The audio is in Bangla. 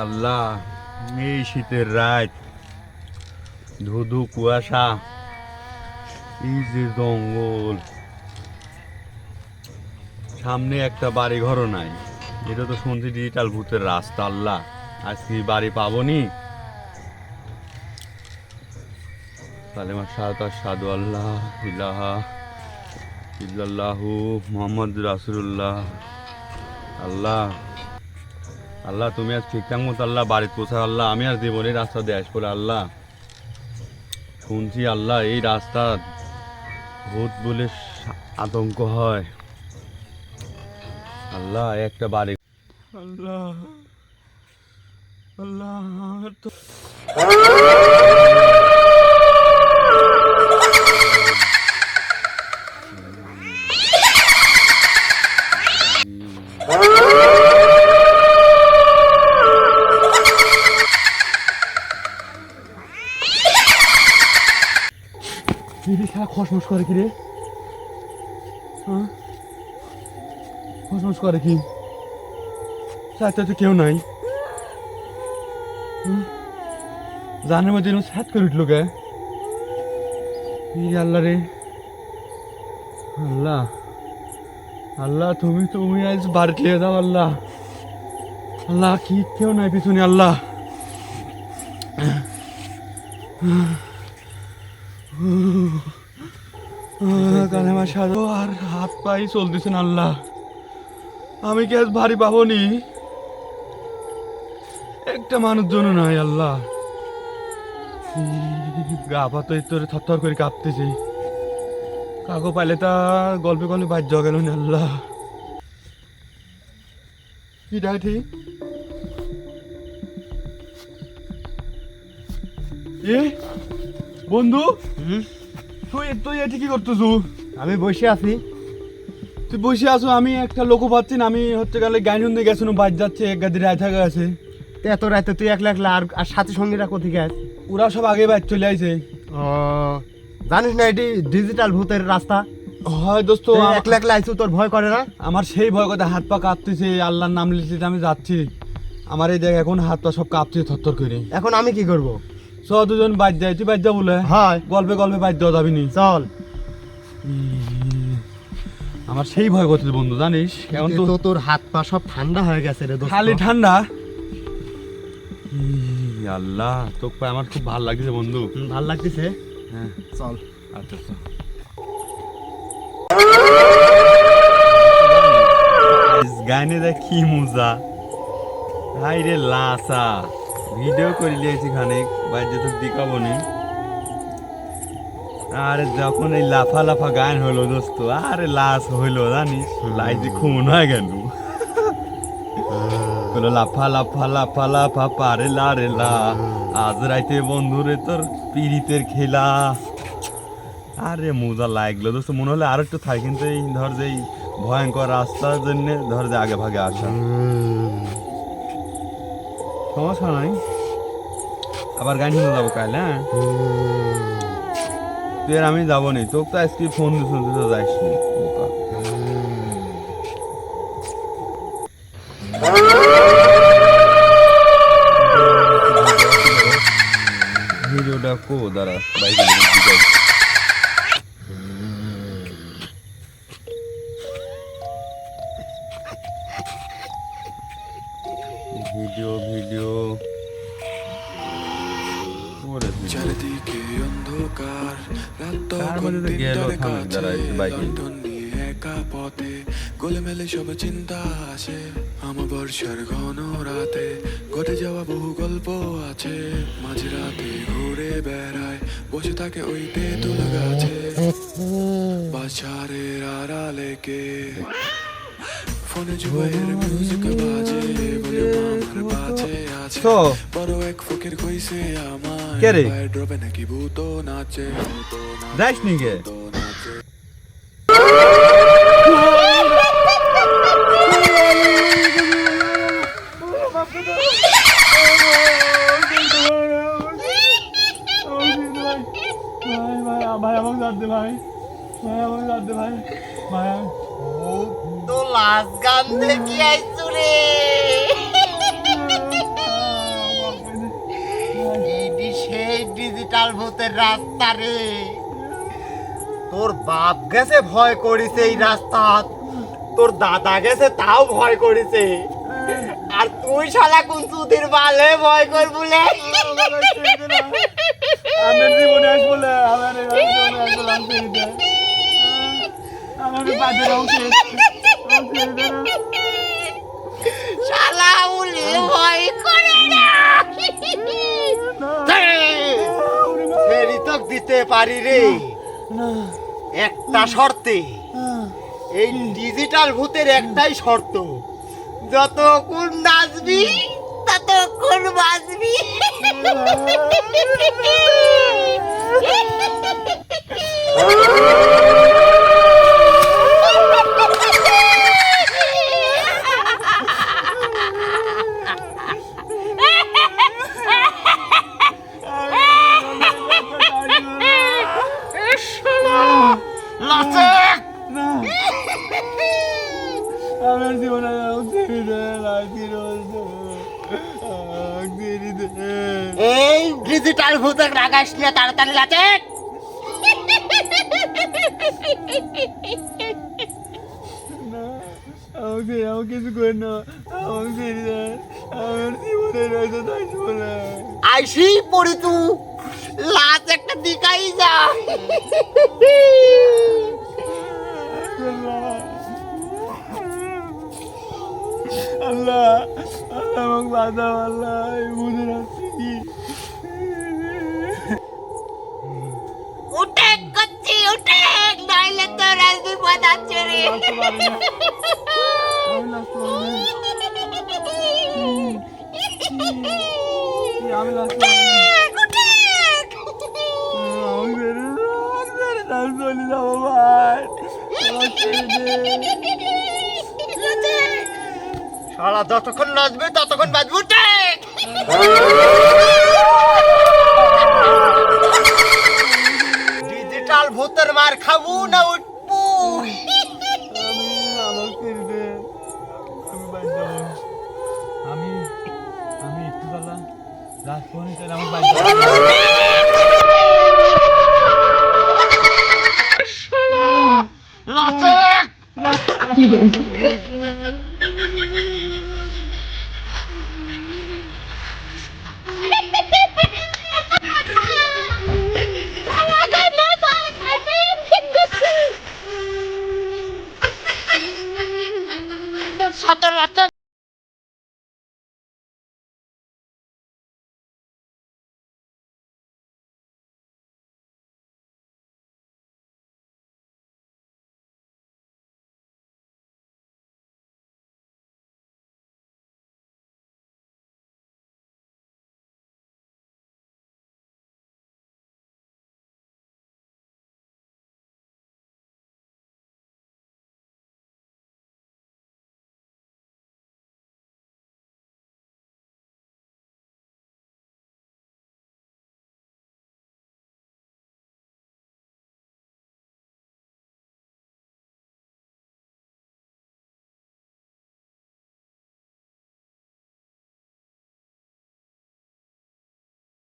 আল্লাহ, এই শীতের রাত। ধুধু কুয়াশা, এই যে জঙ্গল। সামনে একটা বাড়ি ঘরও নাই। এটা তো শুনছি ডিজিটাল ভূতের রাস্তা, আল্লাহ। আজকে বাড়ি পাবনি? কালেমা সাদ সাদু আল্লাহ, ইলাহা ইল্লাল্লাহু মোহাম্মদ রাসূলুল্লাহ। আল্লাহ। আল্লাহ, তুমি আজ ঠিকঠাক মতো আল্লাহ বাড়িতে পৌঁছাও আল্লাহ, আমি আর জীবনের রাস্তা দিয়ে আসব আল্লাহ। শুনছি আল্লাহ, এই রাস্তা ভূত বলে আতঙ্ক হয়। আল্লাহ, একটা বাড়ি আল্লাহ আল্লাহ কিরে সারা খসমস করে কিরে? হ্যাঁ? খসমস করে কি? সাথে তো কেউ নাই? জানের মধ্যে সাত করে উঠল কে? এই আল্লাহ রে। আল্লাহ। আল্লাহ, তুমি তুমি আজ বাড়িতে নিয়ে যাও আল্লাহ। আল্লাহ, কি কেউ নাই পিছনে, আল্লাহ। আর হাত পাই চলতেছেন আল্লাহ। আমি কি আজ ভারী পাবনি? একটা মানুষ জন নাই আল্লাহ। গা পা তো তোর থরথর করে কাঁপতেছে। কাকো পাইলে তা গল্পে গল্পে বাজ্য গেল না আল্লাহ। কি ডাইটি এ, বন্ধু? তুই তুই এটি কি করতেছু? আমি বসে আছি। তুই বসে আছো আমি একটা লোক পাচ্ছি না আমি হচ্ছে গেলে গান শুনতে গেছিল বাজ যাচ্ছে এক গাদি রায় থাকা আছে। তো এত রাতে তুই একলা একলা আর আর সাথে সঙ্গীরা কোথায় গেছ? ওরা সব আগে বাজ চলে আইছে। ও জানিস না এটি ডিজিটাল ভূতের রাস্তা? হয় দোস্ত একলা একলা আইছু তোর ভয় করে না? আমার সেই ভয় কথা হাত পা কাঁপতেছে আল্লাহর নাম লিখতে আমি যাচ্ছি। আমার এই দেখ এখন হাত পা সব কাঁপছে থরথর করে। এখন আমি কি করব? চ দুজন বাজ যায় তুই বাজ যা বলে। হয়। গল্পে গল্পে বাজ দেওয়া যাবি নি। চল। আমার সেই ভয় করতেছে বন্ধু জানিস? এখন তো তোর হাত পা সব ঠান্ডা হয়ে গেছে রে দোস্ত। খালি ঠান্ডা। আল্লাহ তোকে আমার খুব ভালো লাগছে বন্ধু। ভালো লাগতেছে। হ্যাঁ। চল। আচ্ছা আচ্ছা। গানে দেখ কি মজা। হাই রে লাসা। ভিডিও করে লিয়েছি খানিক বাইরে তো দেখাবো নি। আরে যখন এই লাফা লাফা গান হলো দোস্ত, আরে লাশ হইল জানিস? লাইতে খুন হয়ে গেল বলো, লাফা লাফা লাফা লাফা পারে লা রে লা। আজ রাইতে বন্ধুরে তোর পিরিতের খেলা। আরে মজা লাগল দোস্ত, মনে হলে আর একটু থাকে, কিন্তু এই ধর যে ভয়ঙ্কর রাস্তার জন্য ধর যে আগে ভাগে আসা। সমস্যা নাই আবার গান শুনে যাব কাল হ্যাঁ? তুই আর আমি যাব নি তোকে তো আজকে ফোন শুনতে তো যাইস নি। ভিডিওটা কো, দাঁড়া বাইকে মধ্যে তো তিনটার থাম, কাছে দাঁড়া, একটু বাইকে। পথে গোলেমেলে সব চিন্তা আসে আমার বর্ষার ঘন রাতে ঘটে যাওয়া বহু গল্প আছে। মাঝ রাতে ঘুরে বেড়ায় বসে থাকে ওই তেঁতুল গাছে। বাছারের আড়ালে কে? ফোনে জুবাইয়ের মিউজিক বাজে বলে আছে তো? কে রে? যাইস নি গে ভাই আমাকে জান দে ভাই ভাই আমাকে জান দে ভাই ভাই তো লাস্ট গান দেখি আইছু রে ভয়ের রাস্তা রে। তোর বাপ গেছে ভয় করিছে এই রাস্তা তোর দাদা গেছে তাও ভয় করিছে। আর তুই শালা কোন চুদির বালে ভয় কর বলে জীবনে আসব না আমার আমার শালা উলি দিতে পারি রে। একটা শর্তে। এই ডিজিটাল ভূতের একটাই শর্ত। যতক্ষণ নাচবি ততক্ষণ বাঁচবি ডিজিটাল ভূতের রাগাস নিয়ে তাড়াতাড়ি লাচক আমাকে আমাকে কিছু করে না। আমাকে ছেড়ে দে আমার জীবনে রয়েছে না আইসি পড়ি তু লাচ একটা দিকাই যা আল্লাহ আল্লাহ আমাকে আল্লাহ বুঝে রাখছি কি উঠে করছি উঠে নইলে তো রাজদি পদাচ্ছে রে। আমি লাস্ট আমি লাস্ট আমি বেরো বেরো না চলে যাব ভাই আমার ছেড়ে দে শালা যতক্ষণ নাচবে ততক্ষণ বাজবে উঠে ভূতের মার খাব না উঠবো আমি আমার আমি একটু বেলা রাত পর্যন্ত আমার বাড়ি যাব লাচক